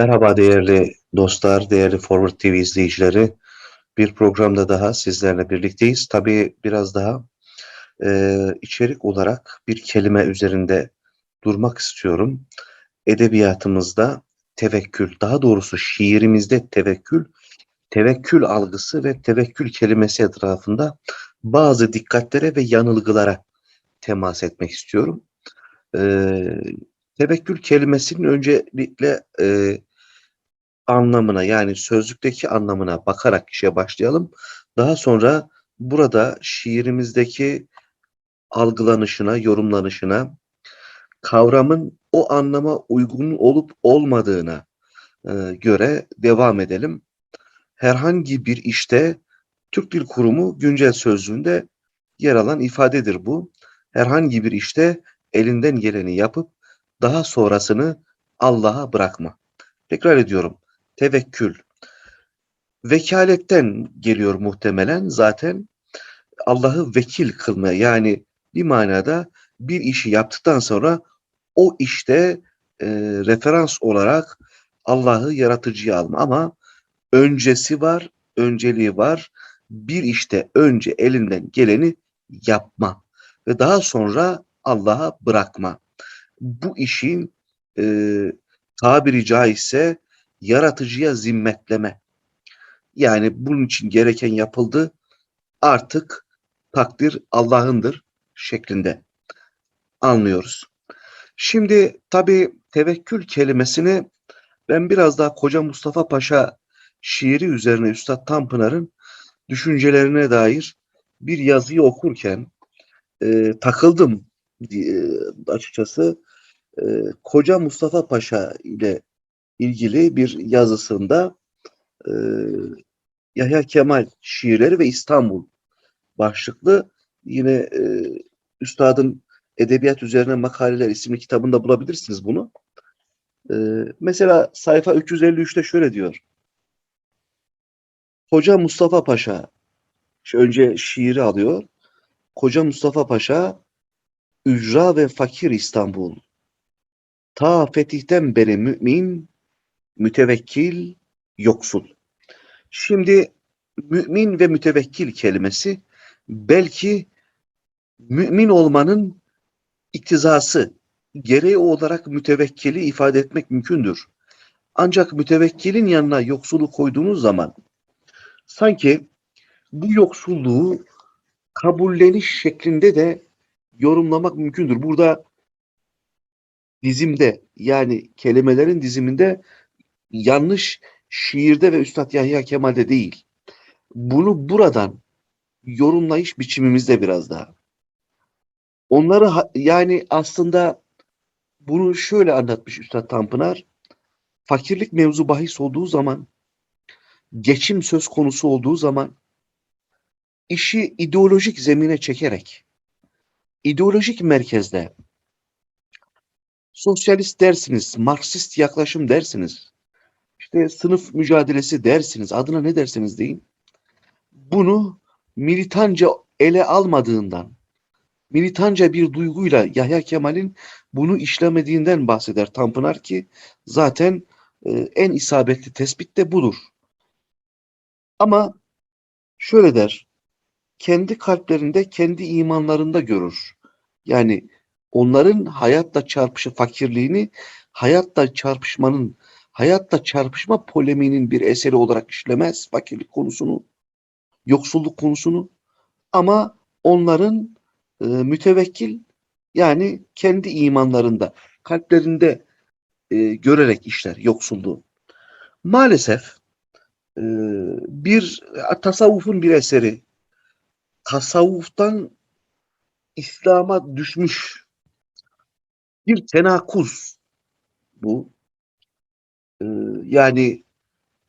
Merhaba değerli dostlar, değerli Forward TV izleyicileri. Bir programda daha sizlerle birlikteyiz. Tabii biraz daha e, içerik olarak bir kelime üzerinde durmak istiyorum. Edebiyatımızda tevekkül, daha doğrusu şiirimizde tevekkül, tevekkül algısı ve tevekkül kelimesi etrafında bazı dikkatlere ve yanılgılara temas etmek istiyorum. Ee, tevekkül kelimesinin öncelikle e, anlamına yani sözlükteki anlamına bakarak işe başlayalım. Daha sonra burada şiirimizdeki algılanışına, yorumlanışına, kavramın o anlama uygun olup olmadığına e, göre devam edelim. Herhangi bir işte Türk Dil Kurumu güncel sözlüğünde yer alan ifadedir bu. Herhangi bir işte elinden geleni yapıp daha sonrasını Allah'a bırakma. Tekrar ediyorum. Tevekkül. Vekaletten geliyor muhtemelen zaten Allah'ı vekil kılma yani bir manada bir işi yaptıktan sonra o işte e, referans olarak Allah'ı yaratıcıya alma ama öncesi var, önceliği var. Bir işte önce elinden geleni yapma ve daha sonra Allah'a bırakma. Bu işin e, tabiri caizse yaratıcıya zimmetleme. Yani bunun için gereken yapıldı. Artık takdir Allah'ındır şeklinde anlıyoruz. Şimdi tabi tevekkül kelimesini ben biraz daha Koca Mustafa Paşa şiiri üzerine Üstad Tanpınar'ın düşüncelerine dair bir yazıyı okurken e, takıldım e, açıkçası. E, Koca Mustafa Paşa ile ilgili bir yazısında e, Yahya Kemal şiirleri ve İstanbul başlıklı yine e, Üstad'ın Edebiyat Üzerine Makaleler isimli kitabında bulabilirsiniz bunu. E, mesela sayfa 353'te şöyle diyor. Hoca Mustafa Paşa önce şiiri alıyor. Koca Mustafa Paşa Ücra ve Fakir İstanbul Ta fetihten beri mümin, mütevekkil, yoksul. Şimdi mümin ve mütevekkil kelimesi belki mümin olmanın iktizası, gereği olarak mütevekkili ifade etmek mümkündür. Ancak mütevekkilin yanına yoksulu koyduğunuz zaman sanki bu yoksulluğu kabulleniş şeklinde de yorumlamak mümkündür. Burada dizimde yani kelimelerin diziminde yanlış şiirde ve Üstad Yahya Kemal'de değil. Bunu buradan yorumlayış biçimimizde biraz daha. Onları yani aslında bunu şöyle anlatmış Üstad Tanpınar. Fakirlik mevzu bahis olduğu zaman, geçim söz konusu olduğu zaman işi ideolojik zemine çekerek, ideolojik merkezde sosyalist dersiniz, Marksist yaklaşım dersiniz, işte sınıf mücadelesi dersiniz, adına ne derseniz deyin. Bunu militanca ele almadığından, militanca bir duyguyla Yahya Kemal'in bunu işlemediğinden bahseder Tanpınar ki zaten e, en isabetli tespit de budur. Ama şöyle der, kendi kalplerinde, kendi imanlarında görür. Yani onların hayatla çarpışı fakirliğini, hayatla çarpışmanın, hayatla çarpışma polemiğinin bir eseri olarak işlemez fakirlik konusunu, yoksulluk konusunu. Ama onların e, mütevekkil yani kendi imanlarında, kalplerinde e, görerek işler yoksulluğu. Maalesef e, bir tasavvufun bir eseri, tasavvuftan İslam'a düşmüş bir tenakuz bu. Ee, yani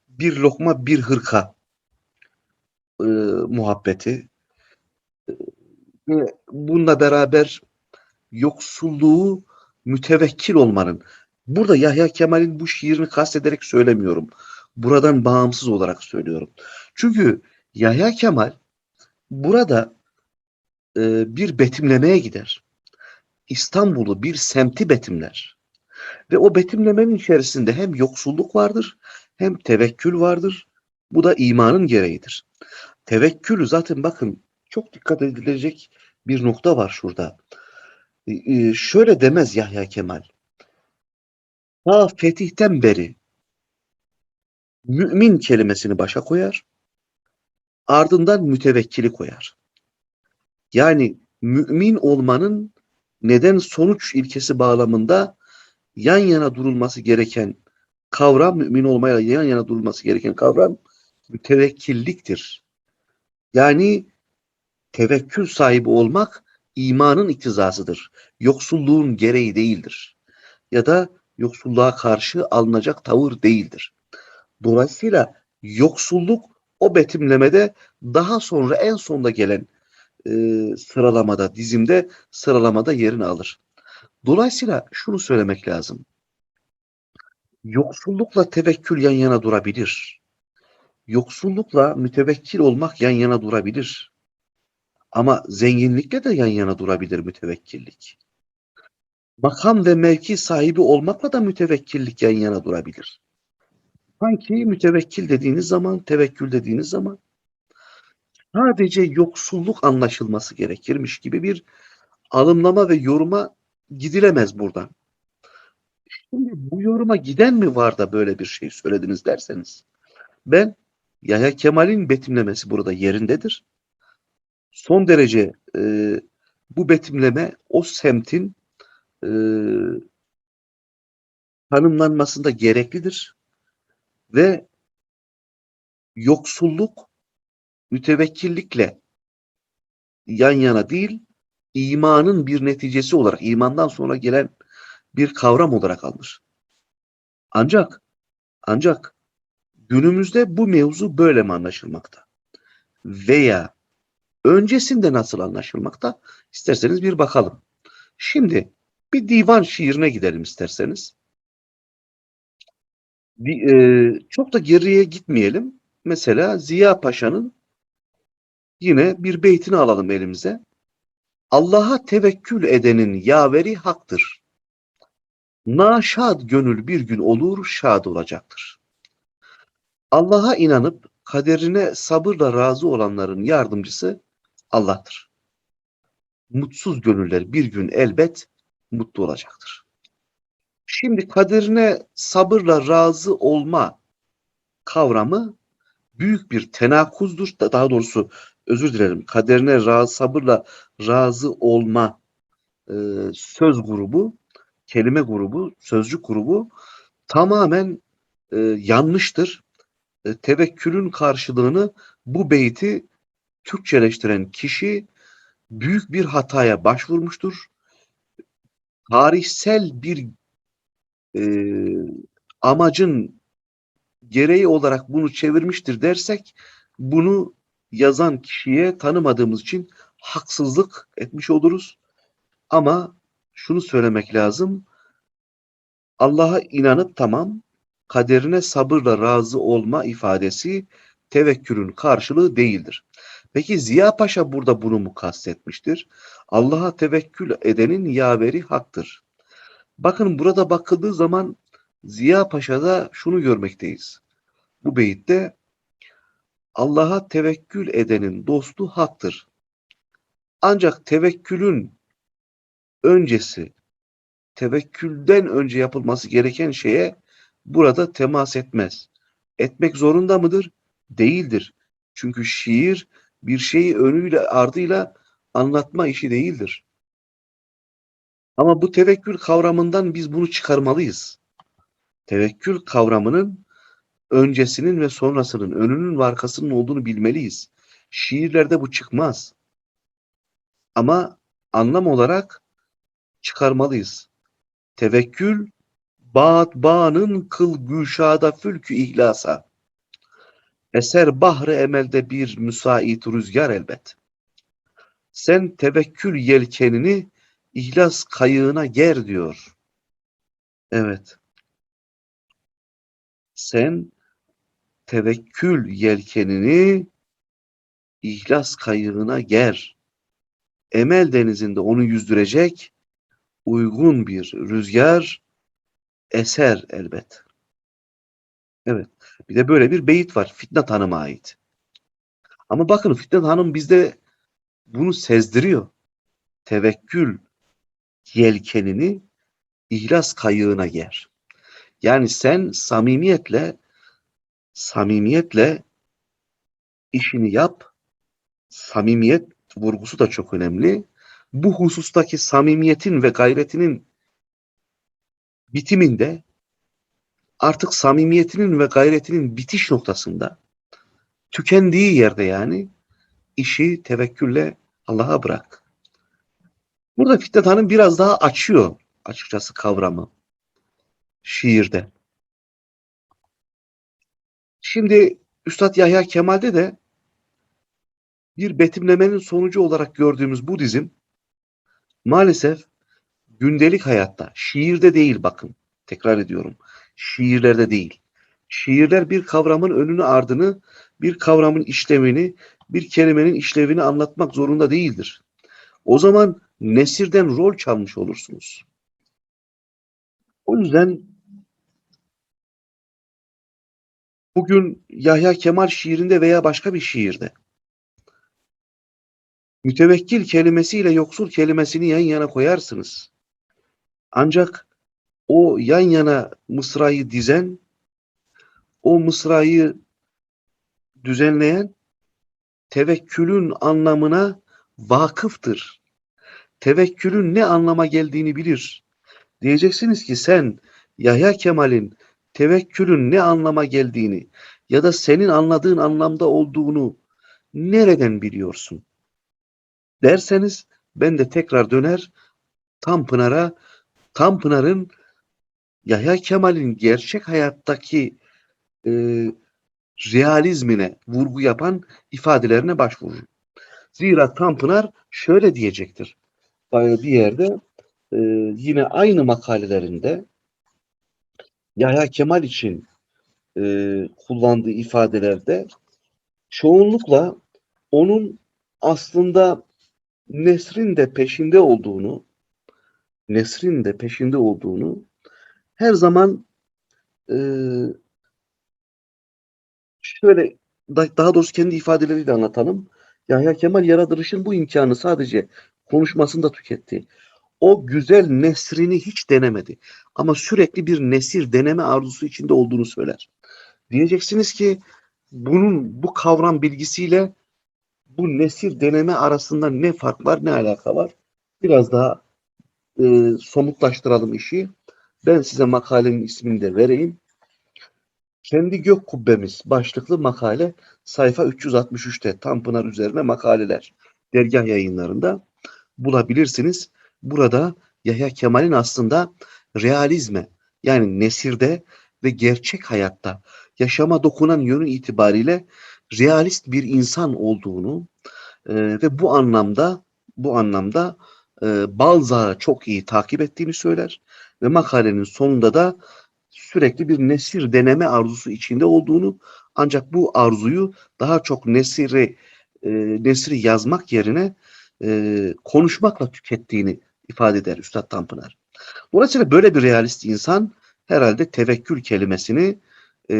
bir lokma bir hırka e, muhabbeti ee, ve bununla beraber yoksulluğu mütevekkil olmanın burada Yahya Kemal'in bu şiirini kastederek söylemiyorum. Buradan bağımsız olarak söylüyorum. Çünkü Yahya Kemal burada e, bir betimlemeye gider. İstanbul'u bir semti betimler. Ve o betimlemenin içerisinde hem yoksulluk vardır hem tevekkül vardır. Bu da imanın gereğidir. Tevekkül zaten bakın çok dikkat edilecek bir nokta var şurada. Ee, şöyle demez Yahya Kemal. Ta fetihten beri mümin kelimesini başa koyar. Ardından mütevekkili koyar. Yani mümin olmanın neden sonuç ilkesi bağlamında yan yana durulması gereken kavram, mümin olmaya yan yana durulması gereken kavram mütevekkilliktir. Yani tevekkül sahibi olmak imanın iktizasıdır. Yoksulluğun gereği değildir. Ya da yoksulluğa karşı alınacak tavır değildir. Dolayısıyla yoksulluk o betimlemede daha sonra en sonda gelen e, sıralamada, dizimde sıralamada yerini alır. Dolayısıyla şunu söylemek lazım. Yoksullukla tevekkül yan yana durabilir. Yoksullukla mütevekkil olmak yan yana durabilir. Ama zenginlikle de yan yana durabilir mütevekkillik. Makam ve mevki sahibi olmakla da mütevekkillik yan yana durabilir. Sanki mütevekkil dediğiniz zaman, tevekkül dediğiniz zaman sadece yoksulluk anlaşılması gerekirmiş gibi bir alımlama ve yoruma gidilemez buradan. Şimdi bu yoruma giden mi var da böyle bir şey söylediniz derseniz ben Yahya Kemal'in betimlemesi burada yerindedir. Son derece e, bu betimleme o semtin e, tanımlanmasında gereklidir ve yoksulluk mütevekkillikle yan yana değil, imanın bir neticesi olarak, imandan sonra gelen bir kavram olarak alınır. Ancak ancak günümüzde bu mevzu böyle mi anlaşılmakta? Veya öncesinde nasıl anlaşılmakta? İsterseniz bir bakalım. Şimdi bir divan şiirine gidelim isterseniz. E, çok da geriye gitmeyelim. Mesela Ziya Paşa'nın yine bir beytini alalım elimize. Allah'a tevekkül edenin yaveri haktır. Naşad gönül bir gün olur şad olacaktır. Allah'a inanıp kaderine sabırla razı olanların yardımcısı Allah'tır. Mutsuz gönüller bir gün elbet mutlu olacaktır. Şimdi kaderine sabırla razı olma kavramı büyük bir tenakuzdur. Daha doğrusu özür dilerim. Kaderine razı, sabırla razı olma e, söz grubu, kelime grubu, sözcük grubu tamamen e, yanlıştır. E, tevekkülün karşılığını bu beyti Türkçeleştiren kişi büyük bir hataya başvurmuştur. Tarihsel bir e, amacın gereği olarak bunu çevirmiştir dersek bunu yazan kişiye tanımadığımız için haksızlık etmiş oluruz. Ama şunu söylemek lazım. Allah'a inanıp tamam, kaderine sabırla razı olma ifadesi tevekkülün karşılığı değildir. Peki Ziya Paşa burada bunu mu kastetmiştir? Allah'a tevekkül edenin yaveri haktır. Bakın burada bakıldığı zaman Ziya Paşa'da şunu görmekteyiz. Bu beyitte Allah'a tevekkül edenin dostu haktır. Ancak tevekkülün öncesi, tevekkülden önce yapılması gereken şeye burada temas etmez. Etmek zorunda mıdır? Değildir. Çünkü şiir bir şeyi önüyle ardıyla anlatma işi değildir. Ama bu tevekkül kavramından biz bunu çıkarmalıyız. Tevekkül kavramının öncesinin ve sonrasının, önünün ve arkasının olduğunu bilmeliyiz. Şiirlerde bu çıkmaz. Ama anlam olarak çıkarmalıyız. Tevekkül, Bağat bağının kıl güşada fülkü ihlasa. Eser bahre emelde bir müsait rüzgar elbet. Sen tevekkül yelkenini ihlas kayığına ger diyor. Evet. Sen tevekkül yelkenini ihlas kayığına ger. Emel denizinde onu yüzdürecek uygun bir rüzgar eser elbet. Evet. Bir de böyle bir beyit var. Fitnat Hanım'a ait. Ama bakın Fitnat Hanım bizde bunu sezdiriyor. Tevekkül yelkenini ihlas kayığına ger. Yani sen samimiyetle samimiyetle işini yap. Samimiyet vurgusu da çok önemli. Bu husustaki samimiyetin ve gayretinin bitiminde artık samimiyetinin ve gayretinin bitiş noktasında tükendiği yerde yani işi tevekkülle Allah'a bırak. Burada Fitnat Hanım biraz daha açıyor açıkçası kavramı şiirde. Şimdi Üstad Yahya Kemal'de de bir betimlemenin sonucu olarak gördüğümüz Budizm maalesef gündelik hayatta, şiirde değil bakın, tekrar ediyorum, şiirlerde değil. Şiirler bir kavramın önünü ardını, bir kavramın işlemini, bir kelimenin işlevini anlatmak zorunda değildir. O zaman nesirden rol çalmış olursunuz. O yüzden bugün Yahya Kemal şiirinde veya başka bir şiirde mütevekkil kelimesiyle yoksul kelimesini yan yana koyarsınız. Ancak o yan yana mısrayı dizen, o mısrayı düzenleyen tevekkülün anlamına vakıftır. Tevekkülün ne anlama geldiğini bilir. Diyeceksiniz ki sen Yahya Kemal'in tevekkülün ne anlama geldiğini ya da senin anladığın anlamda olduğunu nereden biliyorsun? Derseniz ben de tekrar döner Tanpınar'a Tanpınar'ın Yahya Kemal'in gerçek hayattaki e, realizmine vurgu yapan ifadelerine başvurur. Zira Tanpınar şöyle diyecektir. Bir yerde e, yine aynı makalelerinde Yahya Kemal için e, kullandığı ifadelerde çoğunlukla onun aslında Nesrin de peşinde olduğunu Nesrin de peşinde olduğunu her zaman e, şöyle daha doğrusu kendi ifadeleriyle anlatalım. Yahya Kemal yaratılışın bu imkanı sadece konuşmasında tüketti. O güzel nesrini hiç denemedi. Ama sürekli bir nesir deneme arzusu içinde olduğunu söyler. Diyeceksiniz ki bunun bu kavram bilgisiyle bu nesir deneme arasında ne fark var, ne alaka var? Biraz daha e, somutlaştıralım işi. Ben size makalenin ismini de vereyim. Kendi gök kubbemiz başlıklı makale sayfa 363'te Tanpınar üzerine makaleler dergah yayınlarında bulabilirsiniz. Burada Yahya Kemal'in aslında realizme yani nesirde ve gerçek hayatta yaşama dokunan yönü itibariyle realist bir insan olduğunu e, ve bu anlamda bu anlamda e, Balzac'ı çok iyi takip ettiğini söyler ve makalenin sonunda da sürekli bir nesir deneme arzusu içinde olduğunu ancak bu arzuyu daha çok nesiri e, nesri yazmak yerine e, konuşmakla tükettiğini ifade eder Üstad Tanpınar. Dolayısıyla böyle bir realist insan herhalde tevekkül kelimesini e,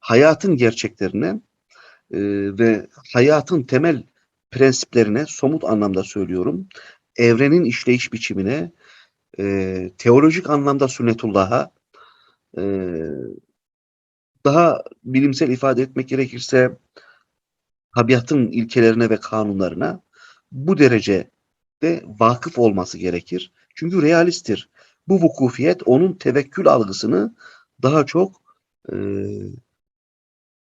hayatın gerçeklerine e, ve hayatın temel prensiplerine somut anlamda söylüyorum. Evrenin işleyiş biçimine, e, teolojik anlamda sünnetullah'a, e, daha bilimsel ifade etmek gerekirse tabiatın ilkelerine ve kanunlarına bu derece de vakıf olması gerekir. Çünkü realisttir. Bu vukufiyet onun tevekkül algısını daha çok e,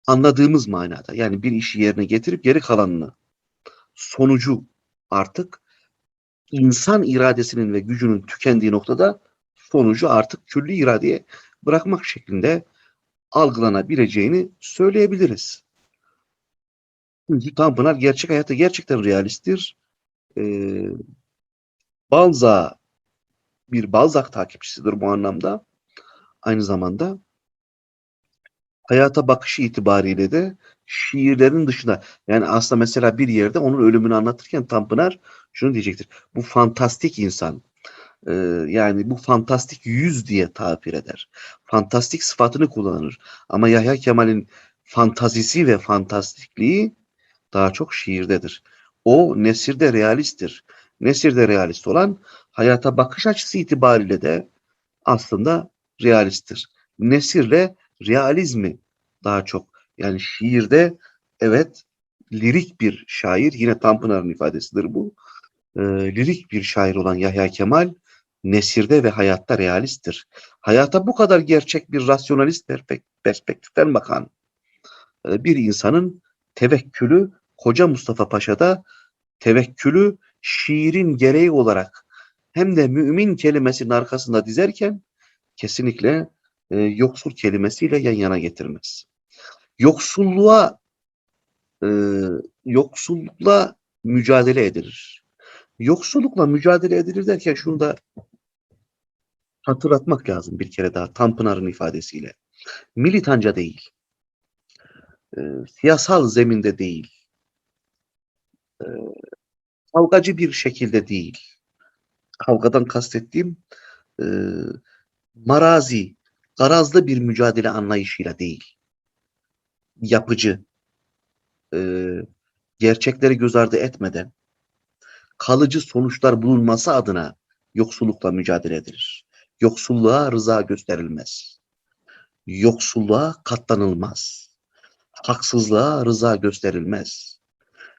anladığımız manada. Yani bir işi yerine getirip geri kalanını sonucu artık insan iradesinin ve gücünün tükendiği noktada sonucu artık külli iradeye bırakmak şeklinde algılanabileceğini söyleyebiliriz. Çünkü Tanpınar gerçek hayatta gerçekten realisttir. Ee, Balza bir Balzac takipçisidir bu anlamda. Aynı zamanda hayata bakışı itibariyle de şiirlerin dışında yani aslında mesela bir yerde onun ölümünü anlatırken Tanpınar şunu diyecektir. Bu fantastik insan e, yani bu fantastik yüz diye tabir eder. Fantastik sıfatını kullanır. Ama Yahya Kemal'in fantazisi ve fantastikliği daha çok şiirdedir. O nesirde realisttir. Nesirde realist olan hayata bakış açısı itibariyle de aslında realisttir. Nesirle realizmi daha çok yani şiirde evet lirik bir şair yine Tanpınar'ın ifadesidir bu. Ee, lirik bir şair olan Yahya Kemal nesirde ve hayatta realisttir. Hayata bu kadar gerçek bir rasyonalist perspek- perspektiften bakan e, bir insanın tevekkülü Koca Mustafa Paşa'da tevekkülü şiirin gereği olarak hem de mümin kelimesinin arkasında dizerken kesinlikle e, yoksul kelimesiyle yan yana getirmez. Yoksulluğa e, yoksullukla mücadele edilir. Yoksullukla mücadele edilir derken şunu da hatırlatmak lazım bir kere daha Tanpınar'ın ifadesiyle. Militanca değil, e, siyasal zeminde değil, e, kavgacı bir şekilde değil. Kavgadan kastettiğim e, marazi, garazlı bir mücadele anlayışıyla değil. Yapıcı, e, gerçekleri göz ardı etmeden kalıcı sonuçlar bulunması adına yoksullukla mücadele edilir. Yoksulluğa rıza gösterilmez. Yoksulluğa katlanılmaz. Haksızlığa rıza gösterilmez.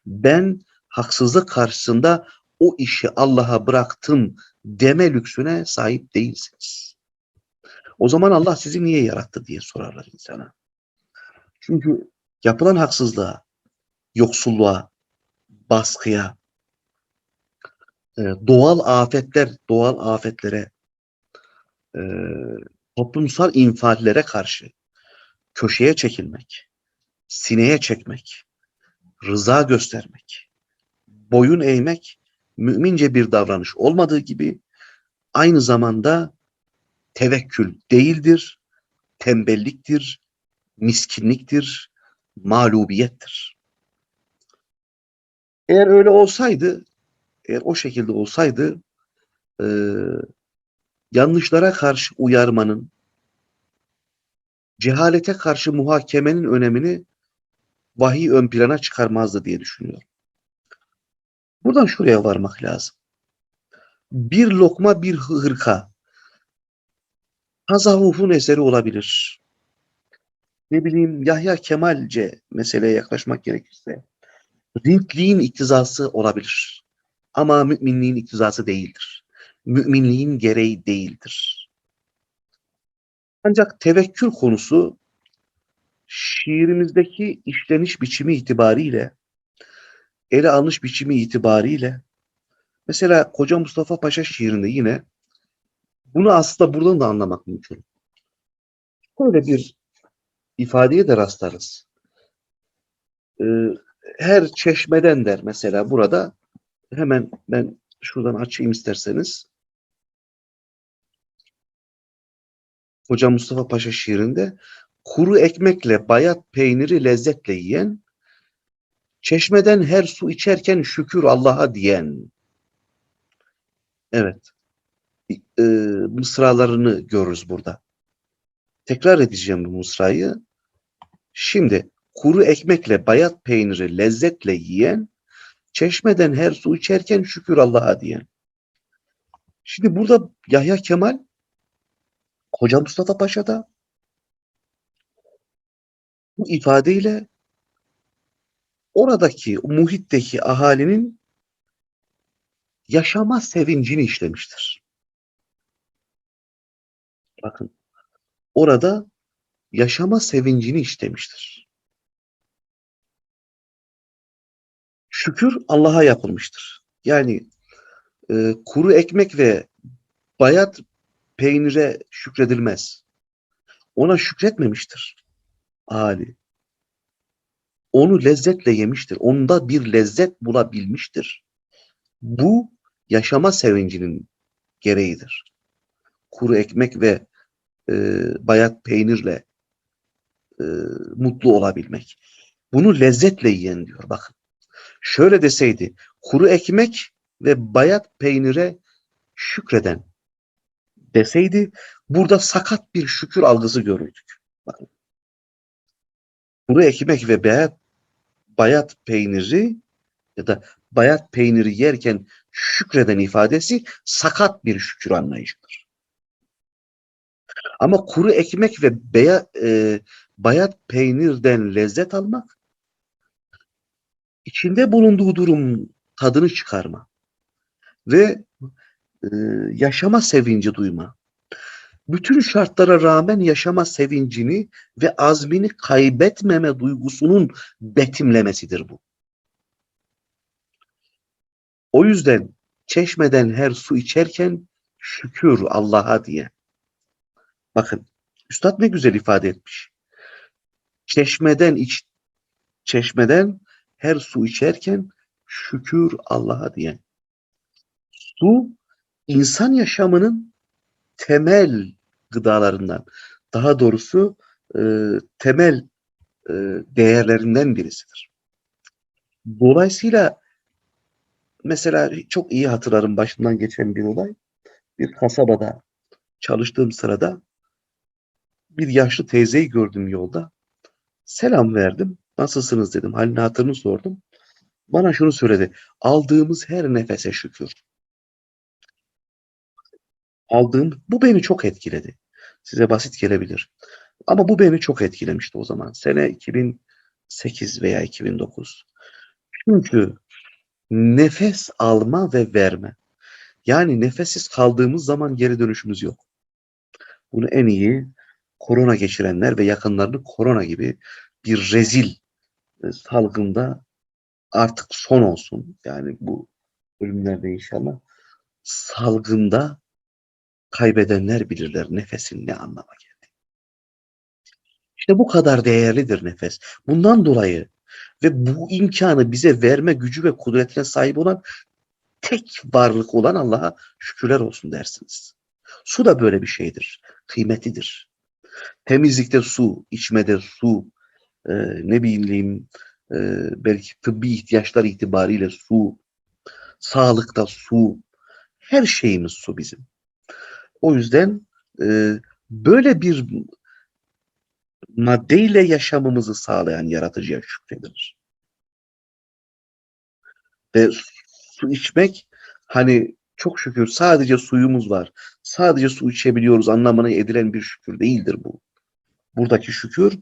Ben haksızlık karşısında o işi Allah'a bıraktım deme lüksüne sahip değilsiniz. O zaman Allah sizi niye yarattı diye sorarlar insana. Çünkü yapılan haksızlığa, yoksulluğa, baskıya, e, doğal afetler, doğal afetlere, e, toplumsal infiallere karşı köşeye çekilmek, sineye çekmek, rıza göstermek, boyun eğmek mümince bir davranış olmadığı gibi aynı zamanda tevekkül değildir, tembelliktir, miskinliktir, mağlubiyettir. Eğer öyle olsaydı, eğer o şekilde olsaydı e, yanlışlara karşı uyarmanın, cehalete karşı muhakemenin önemini vahiy ön plana çıkarmazdı diye düşünüyorum. Buradan şuraya varmak lazım. Bir lokma bir hırka tasavvufun eseri olabilir. Ne bileyim Yahya Kemalce meseleye yaklaşmak gerekirse Rintliğin iktizası olabilir. Ama müminliğin iktizası değildir. Müminliğin gereği değildir. Ancak tevekkül konusu şiirimizdeki işleniş biçimi itibariyle ele alınış biçimi itibariyle mesela Koca Mustafa Paşa şiirinde yine bunu aslında buradan da anlamak mümkün. Böyle bir ifadeye de rastlarız. Ee, her çeşmeden der mesela burada hemen ben şuradan açayım isterseniz. Hoca Mustafa Paşa şiirinde kuru ekmekle bayat peyniri lezzetle yiyen, çeşmeden her su içerken şükür Allah'a diyen. Evet. E, mısralarını görürüz burada. Tekrar edeceğim bu mısrayı. Şimdi kuru ekmekle bayat peyniri lezzetle yiyen, çeşmeden her su içerken şükür Allah'a diyen. Şimdi burada Yahya Kemal Hoca Mustafa Paşa'da bu ifadeyle oradaki muhitteki ahalinin yaşama sevincini işlemiştir. Bakın orada yaşama sevincini işlemiştir. Şükür Allah'a yapılmıştır. Yani e, kuru ekmek ve bayat peynire şükredilmez. Ona şükretmemiştir Ali. Onu lezzetle yemiştir. Onda bir lezzet bulabilmiştir. Bu yaşama sevincinin gereğidir. Kuru ekmek ve e, bayat peynirle e, mutlu olabilmek. Bunu lezzetle yiyen diyor. Bakın. Şöyle deseydi kuru ekmek ve bayat peynire şükreden deseydi burada sakat bir şükür algısı görürdük. Kuru ekmek ve bayat, bayat peyniri ya da bayat peyniri yerken şükreden ifadesi sakat bir şükür anlayışıdır. Ama kuru ekmek ve beya, e, bayat peynirden lezzet almak içinde bulunduğu durum tadını çıkarma ve e, yaşama sevinci duyma. Bütün şartlara rağmen yaşama sevincini ve azmini kaybetmeme duygusunun betimlemesidir bu. O yüzden çeşmeden her su içerken şükür Allah'a diye. Bakın Üstad ne güzel ifade etmiş. Çeşmeden iç çeşmeden her su içerken şükür Allah'a diye. Su insan yaşamının temel gıdalarından, daha doğrusu e, temel e, değerlerinden birisidir. Dolayısıyla mesela çok iyi hatırlarım başımdan geçen bir olay. Bir kasabada çalıştığım sırada bir yaşlı teyzeyi gördüm yolda. Selam verdim. Nasılsınız dedim. Halini hatırını sordum. Bana şunu söyledi. Aldığımız her nefese şükür. Aldığım, bu beni çok etkiledi. Size basit gelebilir. Ama bu beni çok etkilemişti o zaman. Sene 2008 veya 2009. Çünkü nefes alma ve verme. Yani nefessiz kaldığımız zaman geri dönüşümüz yok. Bunu en iyi korona geçirenler ve yakınlarını korona gibi bir rezil e, salgında artık son olsun. Yani bu ölümlerde inşallah salgında kaybedenler bilirler nefesin ne anlama geldi. İşte bu kadar değerlidir nefes. Bundan dolayı ve bu imkanı bize verme gücü ve kudretine sahip olan tek varlık olan Allah'a şükürler olsun dersiniz. Su da böyle bir şeydir. Kıymetidir. Temizlikte su, içmede su, e, ne bileyim e, belki tıbbi ihtiyaçlar itibariyle su, sağlıkta su, her şeyimiz su bizim. O yüzden e, böyle bir maddeyle yaşamımızı sağlayan yaratıcıya şükredilir. Ve su içmek hani çok şükür sadece suyumuz var. Sadece su içebiliyoruz anlamına edilen bir şükür değildir bu. Buradaki şükür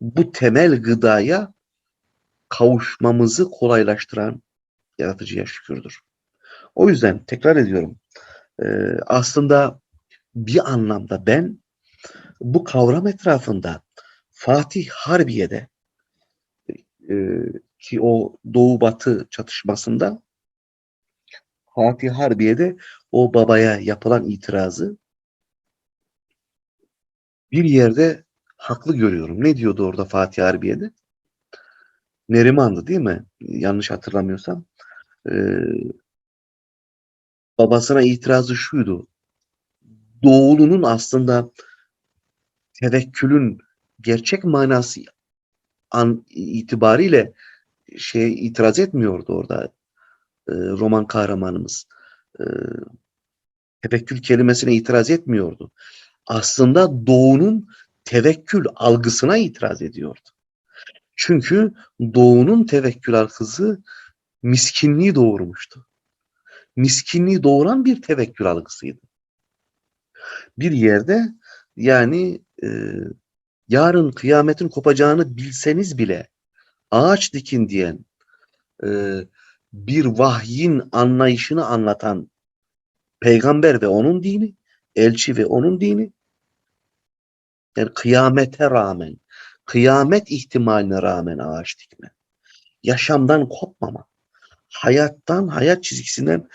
bu temel gıdaya kavuşmamızı kolaylaştıran yaratıcıya şükürdür. O yüzden tekrar ediyorum. E, aslında bir anlamda ben bu kavram etrafında Fatih Harbiye'de e, ki o Doğu Batı çatışmasında Fatih Harbiye'de o babaya yapılan itirazı bir yerde haklı görüyorum. Ne diyordu orada Fatih Harbiye'de? Neriman'dı değil mi? Yanlış hatırlamıyorsam. Ee, babasına itirazı şuydu. Doğulunun aslında tevekkülün gerçek manası an itibariyle şey itiraz etmiyordu orada e, roman kahramanımız. E, tevekkül kelimesine itiraz etmiyordu. Aslında doğunun tevekkül algısına itiraz ediyordu. Çünkü doğunun tevekkül algısı miskinliği doğurmuştu. Miskinliği doğuran bir tevekkül algısıydı. Bir yerde yani e, yarın kıyametin kopacağını bilseniz bile ağaç dikin diyen e, bir vahyin anlayışını anlatan peygamber ve onun dini, elçi ve onun dini yani kıyamete rağmen, kıyamet ihtimaline rağmen ağaç dikme, yaşamdan kopmama, hayattan, hayat çizgisinden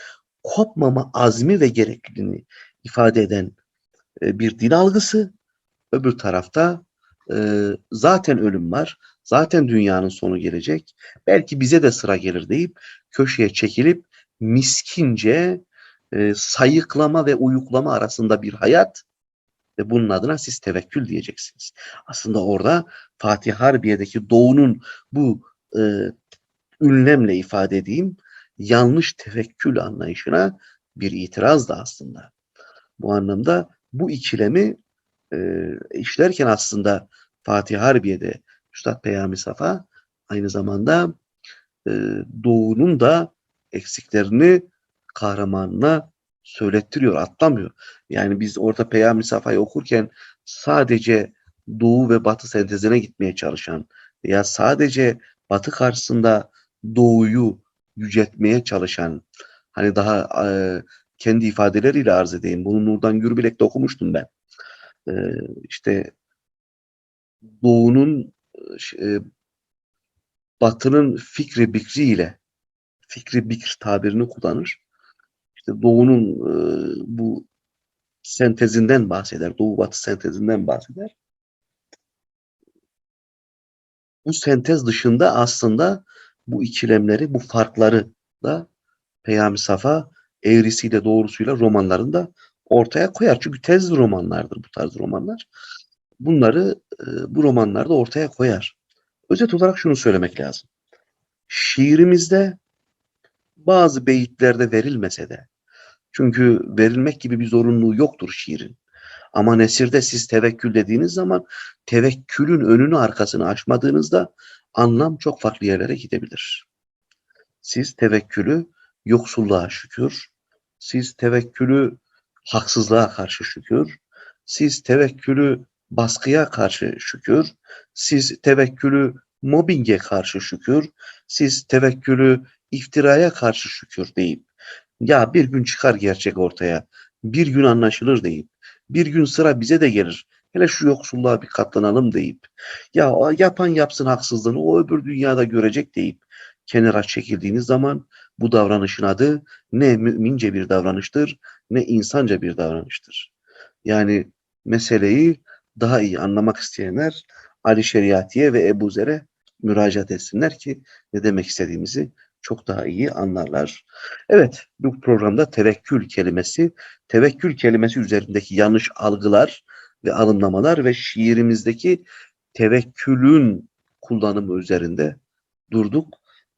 kopmama azmi ve gerekliliğini ifade eden e, bir din algısı. Öbür tarafta e, zaten ölüm var, zaten dünyanın sonu gelecek, belki bize de sıra gelir deyip köşeye çekilip miskince e, sayıklama ve uyuklama arasında bir hayat ve bunun adına siz tevekkül diyeceksiniz. Aslında orada Fatih Harbiye'deki doğunun bu ünlemle ifade edeyim yanlış tevekkül anlayışına bir itiraz da aslında. bu anlamda bu ikilemi e, işlerken aslında Fatih Harbiye'de Üstad Peyami Safa aynı zamanda e, Doğu'nun da eksiklerini kahramanına söylettiriyor, atlamıyor. Yani biz orada Peyami Safa'yı okurken sadece Doğu ve Batı sentezine gitmeye çalışan veya sadece Batı karşısında Doğu'yu yüceltmeye çalışan hani daha e, kendi ifadeleriyle arz edeyim. Bunu Nurdan Gürbilek'te okumuştum ben. E, işte Doğu'nun e, Batı'nın fikri bikriyle fikri bikr tabirini kullanır. İşte Doğu'nun e, bu sentezinden bahseder. Doğu Batı sentezinden bahseder. Bu sentez dışında aslında bu ikilemleri, bu farkları da Peyami Safa eğrisiyle doğrusuyla romanlarında ortaya koyar. Çünkü tez romanlardır bu tarz romanlar. Bunları e, bu romanlarda ortaya koyar. Özet olarak şunu söylemek lazım. Şiirimizde bazı beyitlerde verilmese de çünkü verilmek gibi bir zorunluluğu yoktur şiirin. Ama nesirde siz tevekkül dediğiniz zaman tevekkülün önünü arkasını açmadığınızda anlam çok farklı yerlere gidebilir. Siz tevekkülü yoksulluğa şükür, siz tevekkülü haksızlığa karşı şükür, siz tevekkülü baskıya karşı şükür, siz tevekkülü mobbinge karşı şükür, siz tevekkülü iftiraya karşı şükür deyip ya bir gün çıkar gerçek ortaya, bir gün anlaşılır deyip, bir gün sıra bize de gelir. Hele şu yoksulluğa bir katlanalım deyip, ya yapan yapsın haksızlığını o öbür dünyada görecek deyip kenara çekildiğiniz zaman bu davranışın adı ne mümince bir davranıştır ne insanca bir davranıştır. Yani meseleyi daha iyi anlamak isteyenler Ali Şeriatiye ve Ebu Zer'e müracaat etsinler ki ne demek istediğimizi çok daha iyi anlarlar. Evet, bu programda tevekkül kelimesi, tevekkül kelimesi üzerindeki yanlış algılar ve alımlamalar ve şiirimizdeki tevekkülün kullanımı üzerinde durduk.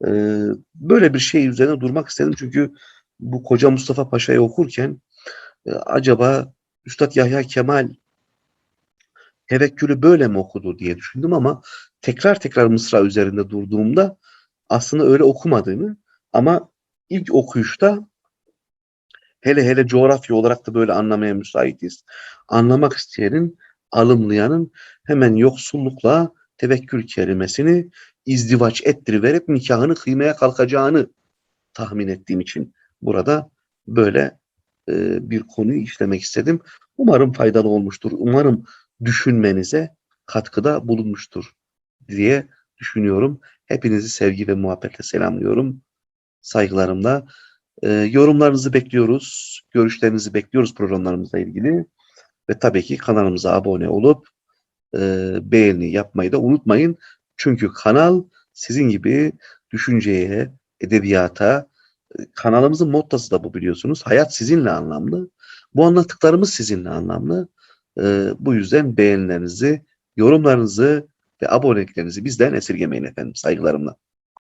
Ee, böyle bir şey üzerine durmak istedim çünkü bu Koca Mustafa Paşa'yı okurken e, acaba Üstad Yahya Kemal tevekkülü böyle mi okudu diye düşündüm ama tekrar tekrar Mısra üzerinde durduğumda aslında öyle okumadığını ama ilk okuyuşta hele hele coğrafya olarak da böyle anlamaya müsaitiz. Anlamak isteyenin, alımlayanın hemen yoksullukla tevekkül kelimesini izdivaç ettiriverip nikahını kıymaya kalkacağını tahmin ettiğim için burada böyle e, bir konuyu işlemek istedim. Umarım faydalı olmuştur. Umarım düşünmenize katkıda bulunmuştur diye düşünüyorum. Hepinizi sevgi ve muhabbetle selamlıyorum. Saygılarımla. E, yorumlarınızı bekliyoruz. Görüşlerinizi bekliyoruz programlarımızla ilgili. Ve tabii ki kanalımıza abone olup e, beğeni yapmayı da unutmayın. Çünkü kanal sizin gibi düşünceye, edebiyata, kanalımızın mottası da bu biliyorsunuz. Hayat sizinle anlamlı. Bu anlattıklarımız sizinle anlamlı. E, bu yüzden beğenilerinizi, yorumlarınızı ve aboneliklerinizi bizden esirgemeyin efendim. Saygılarımla.